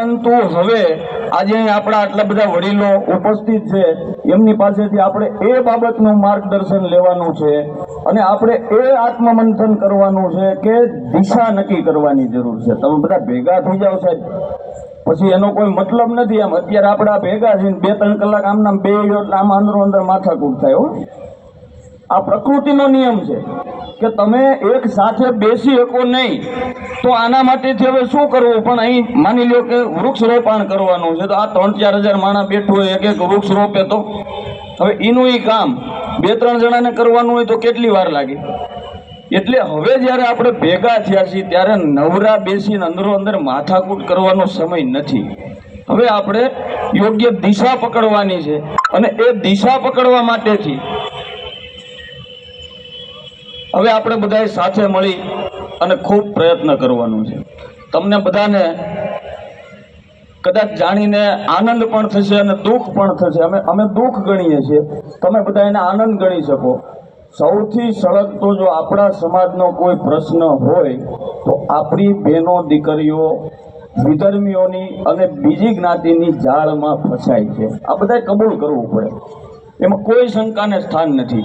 પરંતુ હવે આજે આપણા આટલા બધા વડીલો ઉપસ્થિત છે. એમની પાસેથી આપણે એ બાબતનું માર્ગદર્શન લેવાનું છે અને આપણે એ આત્મમંથન કરવાનું છે કે દિશા નક્કી કરવાની જરૂર છે. તમે બધા ભેગા થઈ જાઓ સાહેબ. પછી એનો કોઈ મતલબ નથી આમ. અત્યારે આપણે ભેગા છે બે ત્રણ કલાક આમના બે એટલે આમ અંદરો અંદર માથાકૂટ થાય હો. આ પ્રકૃતિનો નિયમ છે. કે તમે એક સાથે બેસી શકો નહીં, તો આના માટેથી હવે શું કરવું? પણ અહીં માની લ્યો કે વૃક્ષ રોપાણ કરવાનું છે, તો આ ત્રણ ચાર હજાર માણસ બેઠું હોય, એક એક વૃક્ષ રોપે તો. હવે એનું એ કામ, બે ત્રણ જણાને કરવાનું હોય તો કેટલી વાર લાગે? એટલે હવે જ્યારે આપણે ભેગા થયા છીએ, ત્યારે નવરા બેસીને અંદરો અંદર માથાકૂટ કરવાનો સમય નથી. હવે આપણે યોગ્ય દિશા પકડવાની છે, અને એ દિશા પકડવા માટેથી હવે આપણે બધાએ સાથે મળી અને ખૂબ પ્રયત્ન કરવાનો છે. તમને બધાને કદાચ જાણીને આનંદ પણ થશે અને દુઃખ પણ થશે. અમે અમે દુઃખ ગણીએ છીએ. તમે બધા એને આનંદ ગણી શકો. સૌથી સળગતો જો આપણા સમાજનો કોઈ પ્રશ્ન હોય, તો આપણી બહેનો દીકરીઓ વિધર્મીઓની અને બીજી જ્ઞાતિની જાળમાં ફસાય છે. આ બધાએ કબૂલ કરવું પડે. એમાં કોઈ શંકાને સ્થાન નથી.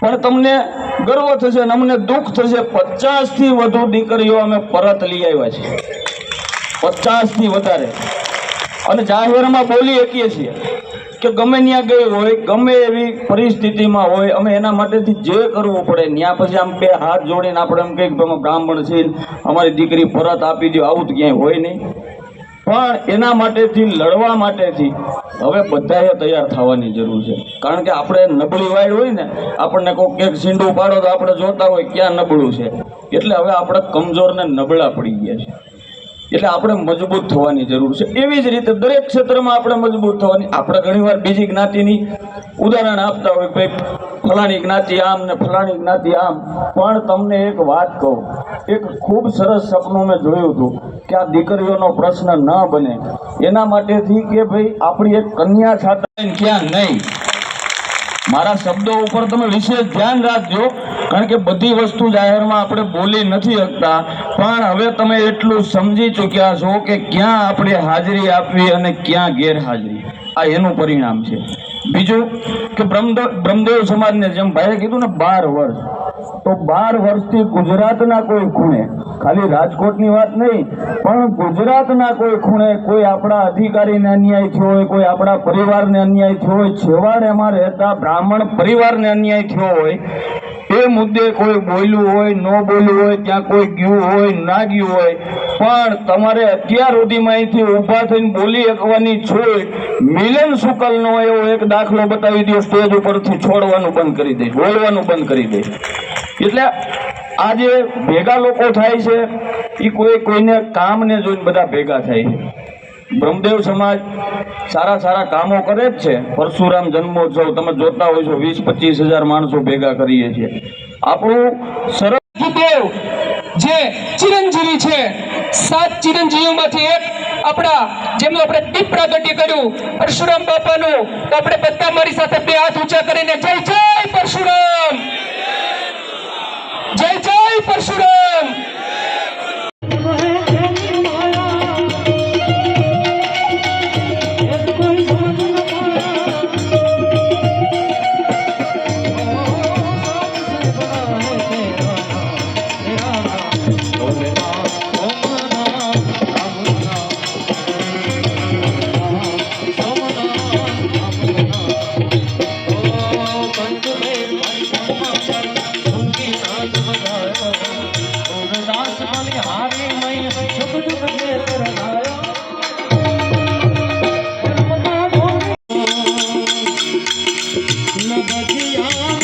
પણ તમને ગર્વ થશે અને અમને દુઃખ થશે. પચાસથી વધુ દીકરીઓ અમે પરત લઈ આવ્યા છીએ. પચાસથી વધારે. અને જાહેરમાં બોલી શકીએ છીએ કે ગમે ત્યાં ગઈ હોય, ગમે એવી પરિસ્થિતિમાં હોય, અમે એના માટેથી જે કરવું પડે, ત્યાં પછી આમ બે હાથ જોડીને આપણે એમ કહીએ કે અમે બ્રાહ્મણ છીએ અમારી દીકરી પરત આપી દો આવું તો ક્યાંય હોય નહીં. પણ એના માટેથી, લડવા માટેથી હવે બધાએ તૈયાર થવાની જરૂર છે. કારણ કે આપણે નબળી વાઈડ હોય ને, આપણને કોઈ એક સીંડું પાડો તો આપણે જોતા હોય ક્યાં નબળું છે. એટલે હવે આપણે કમજોરને નબળા પડી ગયા છે. એટલે આપણે મજબૂત થવાની જરૂર છે. એવી જ રીતે દરેક ક્ષેત્રમાં આપણે મજબૂત થવાની. આપણે ઘણીવાર બીજી જ્ઞાતિની ઉદાહરણ આપતા હોય ભાઈ, ફલાણી જ્ઞાતિ આમ ને ફલાણી જ્ઞાતિ આમ. પણ તમને એક વાત કહું, એક ખૂબ સરસ સપનું મેં જોયું હતું કે આ દીકરીઓનો પ્રશ્ન ન બને. એના માટેથી કે ભાઈ, આપણી એક કન્યા છાત્રા ક્યાં નહીં? મારા શબ્દો ઉપર તમે વિશેષ ધ્યાન રાખજો, કારણ કે બધી વસ્તુ જાહેરમાં આપણે બોલી નથી શકતા. પણ હવે તમે એટલું સમજી ચૂક્યા છો કે ક્યાં આપણે હાજરી આપવી અને ક્યાં ગેરહાજરી. આ એનું પરિણામ છે. બીજું કે બ્રહ્મદેવ બ્રહ્મદેવ સમાજને જેમ ભાઈએ કીધું ને બાર વર્ષ, તો બાર વર્ષથી ગુજરાતના કોઈ ખૂણે, ખાલી રાજકોટની વાત નહીં, પણ ગુજરાતના કોઈ ખૂણે કોઈ આપણા અધિકારીને અન્યાય થયો હોય, કોઈ આપણા પરિવારને અન્યાય થયો હોય છેવાડેમાં રહેતા બ્રાહ્મણ પરિવારને અન્યાય થયો હોય એ મુદ્દે કોઈ બોલ્યું હોય, ન બોલ્યું હોય, ત્યાં કોઈ ગયું હોય, ના ગયું હોય, પણ તમારે અત્યાર સુધીમાં અહીંથી ઊભા થઈને બોલી શકવાની છોડ મિલન શુકલનો એવો એક દાખલો બતાવી દો, સ્ટેજ ઉપરથી છોડવાનું બંધ કરી દે, બોલવાનું બંધ કરી દે. એટલે આ જે ભેગા લોકો થાય છે એ કોઈ કોઈને કામને જોઈને બધા ભેગા થાય છે. બ્રહ્મદેવ સમાજ સારા સારા કામો કરે જ છે. પરશુરામ જન્મોત્સવ તમે જોતા હોય છો, વીસ, પચીસ હજાર માણસો ભેગા કરીએ છીએ. આપણું સરસ જે ચિરંજીવી છે, સાત ચિરંજીવીમાંથી એક આપણા, જેમનું આપણે દીપ પ્રાગટ્ય કર્યું, પરશુરામ બાપાનું, તો આપણે બધા મારી સાથે બે હાથ ઊંચા કરીને જય જય પરશુરામ! જય જય પરશુરામ! જગતિયા